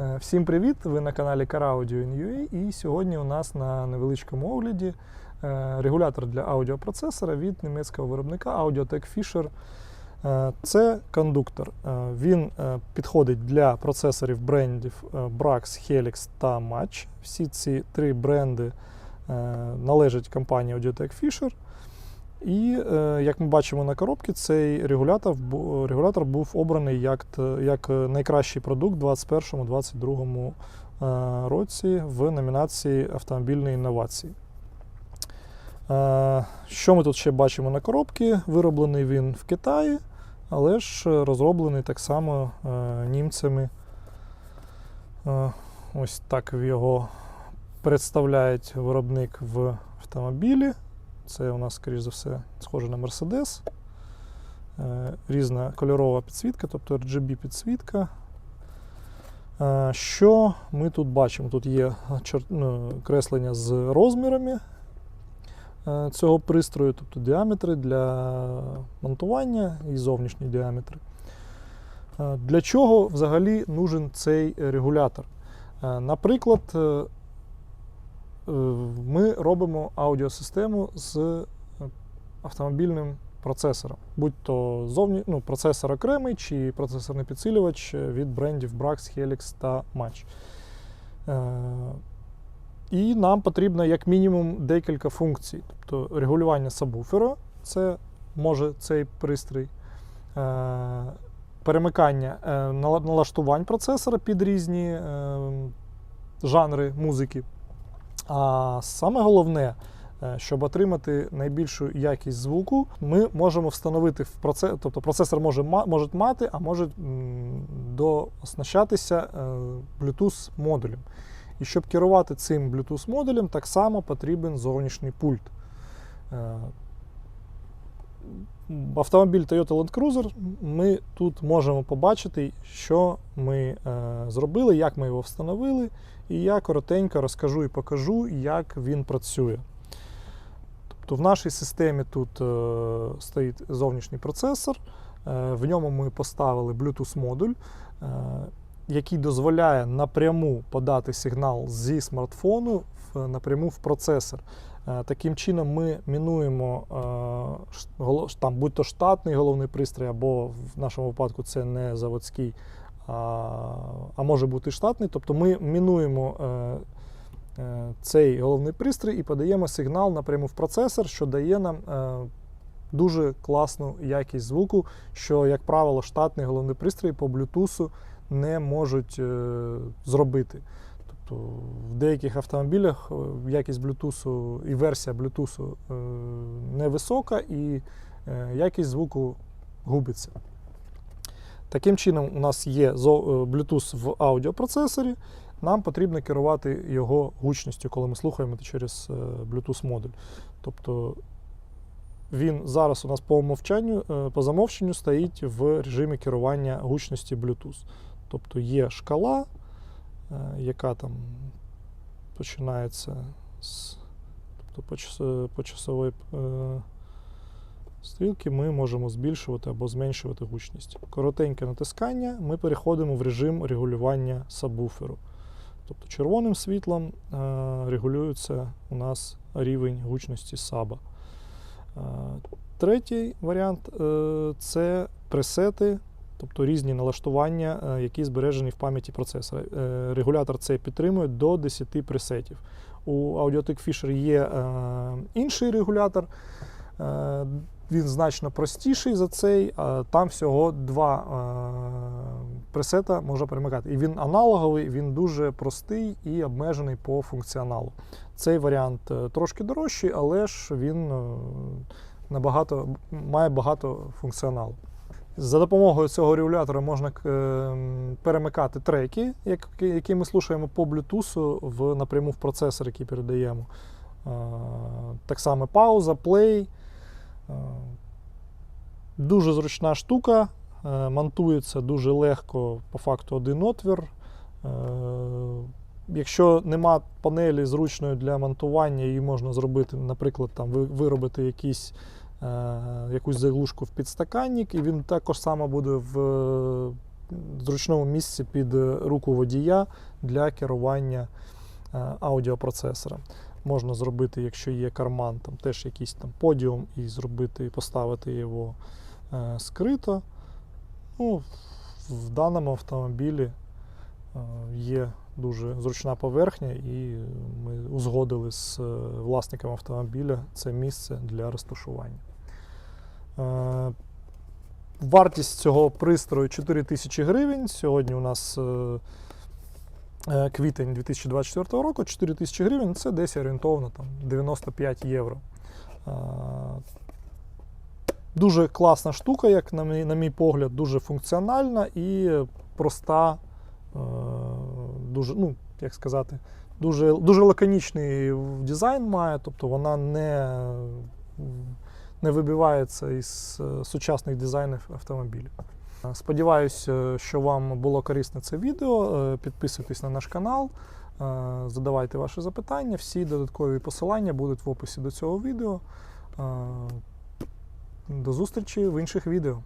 Е, Всім привіт! Ви на каналі Car Audio in і сьогодні у нас на невеличкому огляді е, регулятор для аудіопроцесора від німецького виробника Audiotech Fisher. Е, Це кондуктор. Він підходить для процесорів брендів Brax, Helix та Match. Всі ці три бренди належать компанії Audiotech Fisher. І е, як ми бачимо на коробці, цей регулятор, регулятор був обраний як, як е, найкращий продукт у 2021-2022 е, році в номінації Автомобільні інновації. Що ми тут ще бачимо на коробці? Вироблений він в Китаї, але ж розроблений так само німцями. Ось так його представляють виробник в автомобілі. Це у нас, скоріш за все, схоже на Mercedes. Е, Різна кольорова підсвітка, тобто RGB підсвітка. Е, Що ми тут бачимо? Тут є ну, креслення з розмірами е, цього пристрою, тобто діаметри для монтування і зовнішні діаметри. Для чого взагалі нужен цей регулятор? Наприклад, ми робимо аудіосистему з е, автомобільним процесором, будь то зовні, ну, процесор окремий чи процесорний підсилювач від брендів Brax, Helix та Match. Е, І нам потрібно як мінімум декілька функцій. Тобто регулювання сабвуфера, це може цей пристрій, е, перемикання е, налаштувань процесора під різні е, жанри музики. А саме головне, е, щоб отримати найбільшу якість звуку, ми можемо встановити в процес, тобто процесор може, може мати, а може дооснащатися е, Bluetooth модулем. І щоб керувати цим Bluetooth модулем, так само потрібен зовнішній пульт. Автомобіль Toyota Land Cruiser ми тут можемо побачити, що ми е, зробили, як ми його встановили, і я коротенько розкажу і покажу, як він працює. Тобто в нашій системі тут е, стоїть зовнішній процесор, е, в ньому ми поставили Bluetooth модуль, е, який дозволяє напряму подати сигнал зі смартфону в, напряму в процесор. Е, Таким чином ми мінуємо е, там, будь то штатний головний пристрій, або в нашому випадку це не заводський, а, може бути штатний. Тобто ми мінуємо е, цей головний пристрій і подаємо сигнал напряму в процесор, що дає нам дуже класну якість звуку, що, як правило, штатний головний пристрій по Bluetooth не можуть зробити. Тобто в деяких автомобілях е, якість Bluetooth і версія Bluetooth е, невисока, і е, якість звуку губиться. Таким чином, у нас є Bluetooth в аудіопроцесорі. Нам потрібно керувати його гучністю, коли ми слухаємо через е, Bluetooth модуль. Тобто він зараз у нас по умовчанню, по замовченню стоїть в режимі керування гучності Bluetooth. Тобто є шкала, яка там починається з тобто по, час, часової е, стрілки ми можемо збільшувати або зменшувати гучність. Коротеньке натискання, ми переходимо в режим регулювання сабвуферу. Тобто червоним світлом е, регулюється у нас рівень гучності саба. Е, Третій варіант е, це пресети, тобто різні налаштування, е, які збережені в пам'яті процесора. Е, Регулятор цей підтримує до 10 пресетів. У Audiotech Fisher є е, інший регулятор. Він значно простіший за цей, а там всього два пресета можна перемикати. І він аналоговий, він дуже простий і обмежений по функціоналу. Цей варіант трошки дорожчий, але ж він набагато, має багато функціоналу. За допомогою цього регулятора можна е, перемикати треки, які, ми слухаємо по Bluetooth в, напряму в процесор, який передаємо. Е, Так само пауза, плей. Е, Дуже зручна штука, монтується дуже легко, по факту один отвір. Якщо нема панелі зручної для монтування, її можна зробити, наприклад, там, виробити якісь, якусь заглушку в підстаканник, і він також само буде в зручному місці під е, руку водія для керування е, аудіопроцесором. Можна зробити, якщо є карман, там теж якийсь там подіум, і зробити, поставити його е, скрито. Ну, в даному автомобілі е, є дуже зручна поверхня, і ми узгодили з е, власником автомобіля це місце для розташування. Е, Вартість цього пристрою 4 тисячі гривень. Сьогодні у нас е, квітень 2024 року, 4 тисячі гривень це десь орієнтовно там, 95 євро. Дуже класна штука, як на мій, на мій погляд, дуже функціональна і проста, дуже, ну, як сказати, дуже, дуже лаконічний дизайн має, тобто вона не, не вибивається із е, сучасних дизайнів автомобілів. Сподіваюся, е, що вам було корисне це відео. Е, Підписуйтесь на наш канал, задавайте ваші запитання. Всі додаткові посилання будуть в описі до цього відео. До зустрічі в інших відео.